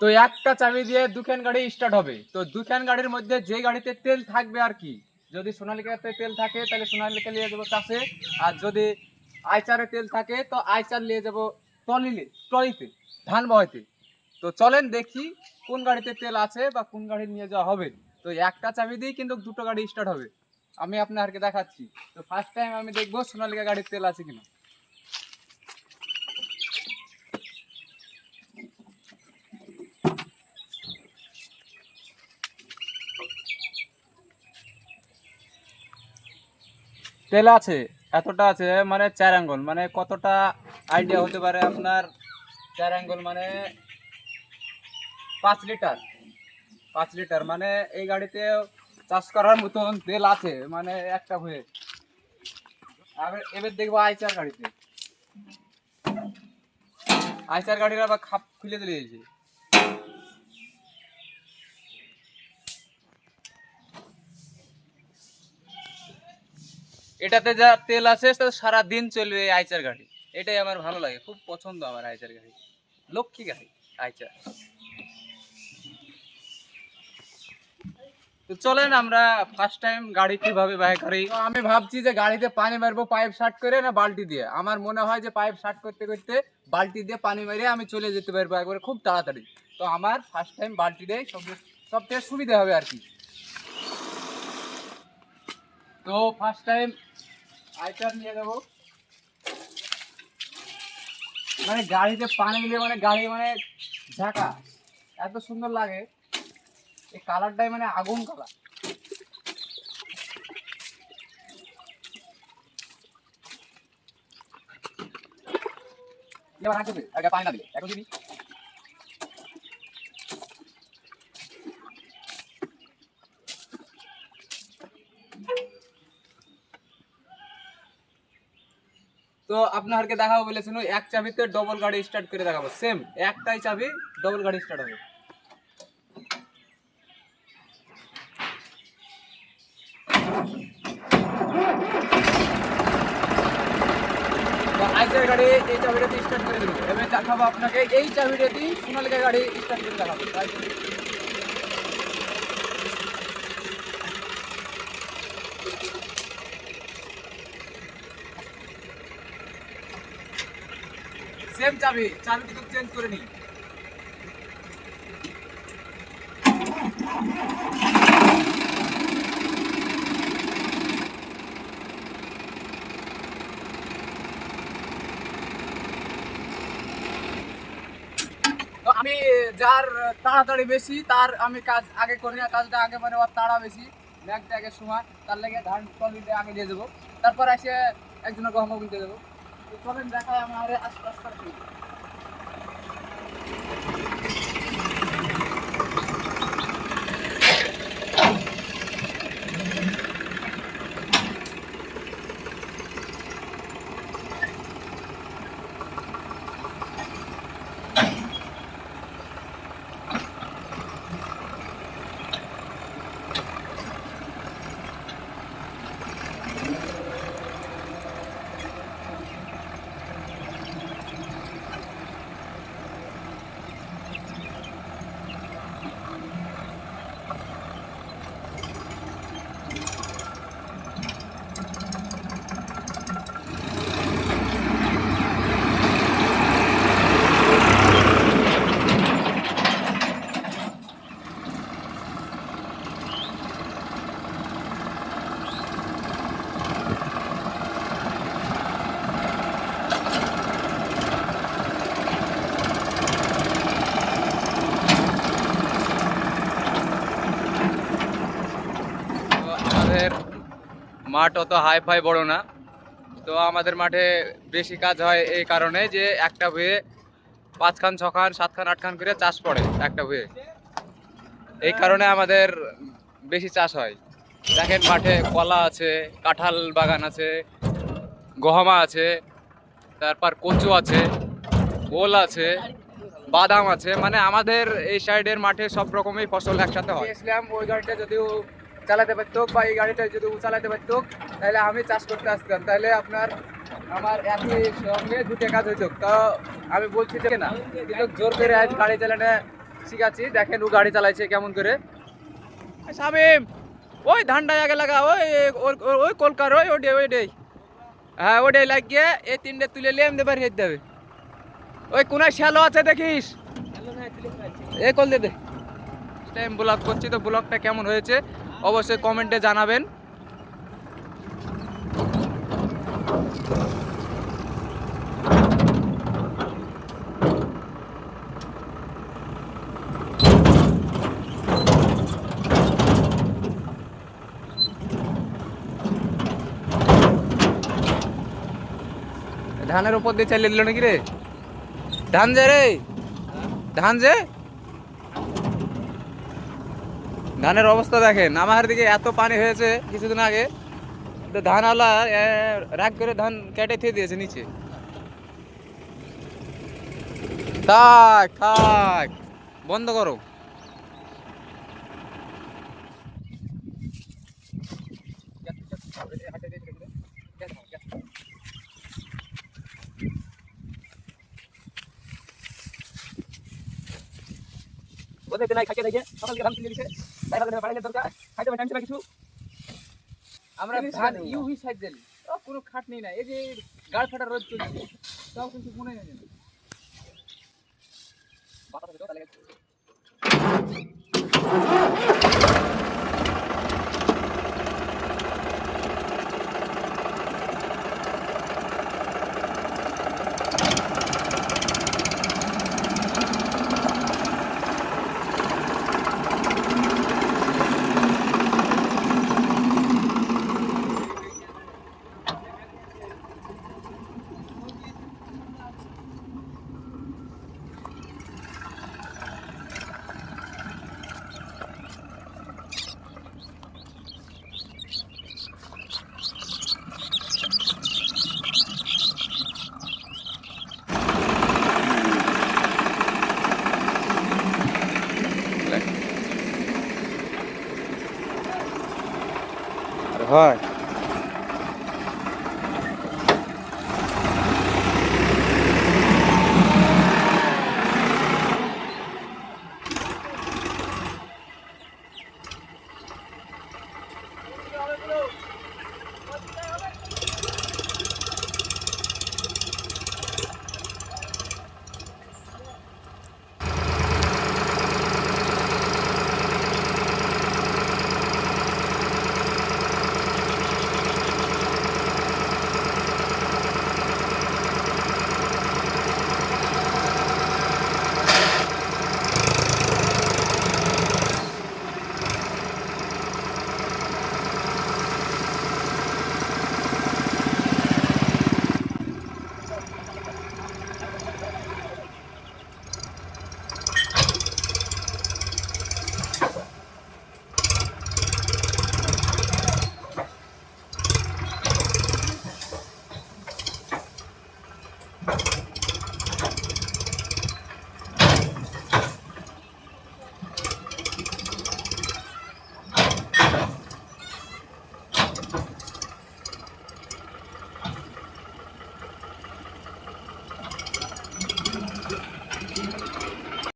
তো একটা চাবি দিয়ে দুখান গাড়ি স্টার্ট হবে। তো দুখান গাড়ির মধ্যে যে গাড়িতে তেল থাকবে আর কি, যদি সোনালিকাতে তেল থাকে তাহলে সোনালিকা নিয়ে যাব কাছে, আর যদি আইচারে তেল থাকে তো আইচার নিয়ে যাব টলিলে টলিতে ধান বহাইতে তো চলেন দেখি কোন গাড়িতে তেল আছে বা কোন গাড়ি নিয়ে যাওয়া হবে। তো একটা চাবি দিয়েই কিন্তু দুটো গাড়ি স্টার্ট হবে। আমি আপনাকে দেখাচ্ছি। তো ফার্স্ট টাইম আমি দেখব সোনালিকা গাড়ির তেল আছে কিনা। তেল আছে, এতটা আছে মানে চার আঙ্গুল মানে কতটা আইডিয়া হতে পারে আপনার চার আঙ্গুল মানে পাঁচ লিটার পাঁচ লিটার মানে এই গাড়িতে চাষ করার মতন তেল আছে মানে একটা হয়ে। এবার দেখব আইচার গাড়িতে। আইচার গাড়ির আবার খাপ খুলে দিলে এটাতে যা তেল আছে সেটা সারা দিন চলবে আইচার গাড়ি। এটাই আমার ভালো লাগে, খুব পছন্দ আমার আইচার গাড়ি। লক্ষ্মী গাড়ি, আইচার। তো চলেন আমরা ফার্স্ট টাইম গাড়ি কীভাবে বাইক করি। আমি ভাবছি যে গাড়িতে পানি মারবো পাইপ শার্ট করে না বালতি দিয়ে। আমার মনে হয় যে পাইপ শার্ট করতে করতে বালতি দিয়ে পানি মেরে আমি চলে যেতে পারব একবারে খুব তাড়াতাড়ি। তো আমার ফার্স্ট টাইম বালতি দিয়ে, সব সব থেকে সুবিধা হবে আর কি। তো ফার্স্ট টাইম আইটার নিয়ে যাব মানে গাড়িতে পানি দিলে মানে গাড়ি মানে ঝাঁকা এত সুন্দর লাগে। এই কালারটাই মানে আগুন কালার। এবার একটা পানি না দিলে এখন দিবি? তো আপনাকে দেখাবো বলেছিল এক চাবিতে ডবল গাড়ি স্টার্ট করে দেখাবো। সেম একটাই চাবি ডবল গাড়ি স্টার্ট হবে। আইসের গাড়ি এই চাবিটা দিয়ে স্টার্ট করে দেবো। এবার দেখাবো আপনাকে, এই চাবিটা দিয়ে সোনালিকা গাড়ি স্টার্ট করে দেখাবো। সেম চেঞ্জ করে নিই। আমি যার তাড়াতাড়ি বেশি, তার আমি কাজ আগে করি না, কাজটা আগে মানে ওর তাড়া বেশি। ব্যাগটা আগে সময়, তার লেগে ধান টলিতে আগে দিয়ে দেবো। তারপর এসে একজনের গহম কিনতে দেবো। চলেন দেখায় আমার আশপাশ করে তো আমাদের মাঠ অত হাই ফাই বড় না। তো আমাদের মাঠে বেশি কাজ হয় এই কারণে যে একটা হয়ে পাঁচখান, ছখান, সাতখান, আটখান করে চাষ পড়ে একটা হয়ে এই কারণে আমাদের বেশি চাষ হয়। দেখেন মাঠে কলা আছে, কাঁঠাল বাগান আছে, গহমা আছে, তারপর কচু আছে, ওল আছে, বাদাম আছে। মানে আমাদের এই সাইডের মাঠে সব রকমই ফসল একসাথে হয়। ইসলাম ওই গাড়িটা যদিও চালাতে পারতো বা এই গাড়িটা যদি ও চালাতে পারতো তাহলে আমি চাষ করতে আসতাম। তাহলে আপনার আমার একই সঙ্গে দুটো কাজ হইতো। তো আমি বলছি যে না কিন্তু জোর করে আজ গাড়ি চালানো শিখাচ্ছি। দেখেন ও গাড়ি চালাইছে কেমন করে। শামিম ওই ধানটা আগে লাগা ওই ওই- ওই- ওই কলকার ওই ওডে ওইটাই হ্যাঁ ওটাই লাগিয়ে এই তিনটে তুলে নিয়ে এমনি বাড়ি হেঁটে দেবে ওই কোনায় শ্যালো আছে দেখিস? এ কল দে দে। টাইম ব্লগ করছি তো ব্লগটা কেমন হয়েছে? অবশ্যই কমেন্টে জানাবেন। ধানের উপর দিয়ে চালিয়ে দিল নাকি রে? ধান যে রে? ধান যে? ধানের অবস্থা দেখেন। আমার দিকে এত পানি হয়েছে কিছুদিন আগে, তো ধান আলা রাগ করে ধান কেটে থিয়ে দিয়েছে নিচে। থাক থাক, বন্ধ করো। ওদের নাই খাইতে দেখে সকালকে ধান কিনে দিছে। তাই ভাবে বাড়াইলে দরকার খাইতে টাইম ছিল কিছু। আমরা ধান খাই না। ইউভি সাইড দিলি ও কোনো খাটনি না। এই যে গাড় ফাটা রোদ চলছে তাও কিন্তু মনে হয় না। বাতাস তাহলে হয়